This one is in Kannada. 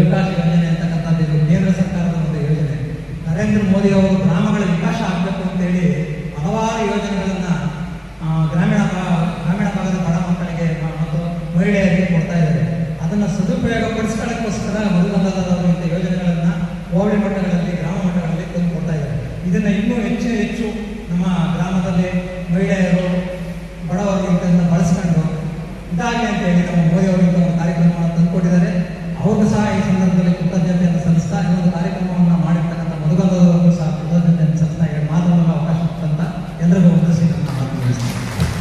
ವಿಕಾಸ ಯೋಜನೆ ಅಂತಕ್ಕಂಥದ್ದು ಕೇಂದ್ರ ಸರ್ಕಾರದ ಒಂದು ಯೋಜನೆ. ನರೇಂದ್ರ ಮೋದಿ ಅವರು ಗ್ರಾಮಗಳ ವಿಕಾಸ ಆಗಬೇಕು ಅಂತೇಳಿ ಹಲವಾರು ಯೋಜನೆಗಳನ್ನು ಗ್ರಾಮೀಣ ಗ್ರಾಮೀಣ ಭಾಗದ ಬಡ ಮಕ್ಕಳಿಗೆ ಮತ್ತು ಮಹಿಳೆಯರಿಗೆ ಕೊಡ್ತಾ ಇದ್ದಾರೆ. ಅದನ್ನು ಸದುಪಯೋಗ ಪಡಿಸ್ಕೊಳ್ಳೋಕ್ಕೋಸ್ಕರ ಮಧುಗಂಧದ ಯೋಜನೆಗಳನ್ನು ಹೋಬಳಿ ಮಟ್ಟಗಳಲ್ಲಿ, ಗ್ರಾಮ ಮಟ್ಟಗಳಲ್ಲಿ ತಂದು ಕೊಡ್ತಾ ಇದ್ದಾರೆ. ಇದನ್ನ ಇನ್ನೂ ಹೆಚ್ಚು ಹೆಚ್ಚು ನಮ್ಮ ಗ್ರಾಮದಲ್ಲಿ ಮಹಿಳೆಯರು ಬಡವರು ಇದನ್ನು ಬಳಸ್ಕೊಂಡು ಅಂತ ಹೇಳಿ ನಮ್ಮ ಮೋದಿ ತಂದುಕೊಟ್ಟಿದ್ದಾರೆ. ಅವ್ರಿಗೂ ಸಹ ಈ ಸಂದರ್ಭದಲ್ಲಿ ಕೃತಜ್ಞತೆಯನ್ನು ಸಲ್ಲಿಸ್ತಾ ಈ ಒಂದು ಕಾರ್ಯಕ್ರಮವನ್ನು ಮಾಡಿರ್ತಕ್ಕಂಥ ಮಧುಗಂಧದವರಿಗೂ ಸಹ ಕೃತಜ್ಞತೆಯನ್ನು ಸಲ್ಲಿಸ್ತಾ ಎರಡು ಮಾತನಾಡಲು ಅವಕಾಶ ಕೊಟ್ಟಂತ ಎಲ್ಲರಿಗೂ ಒಂದು ಶ್ರೀ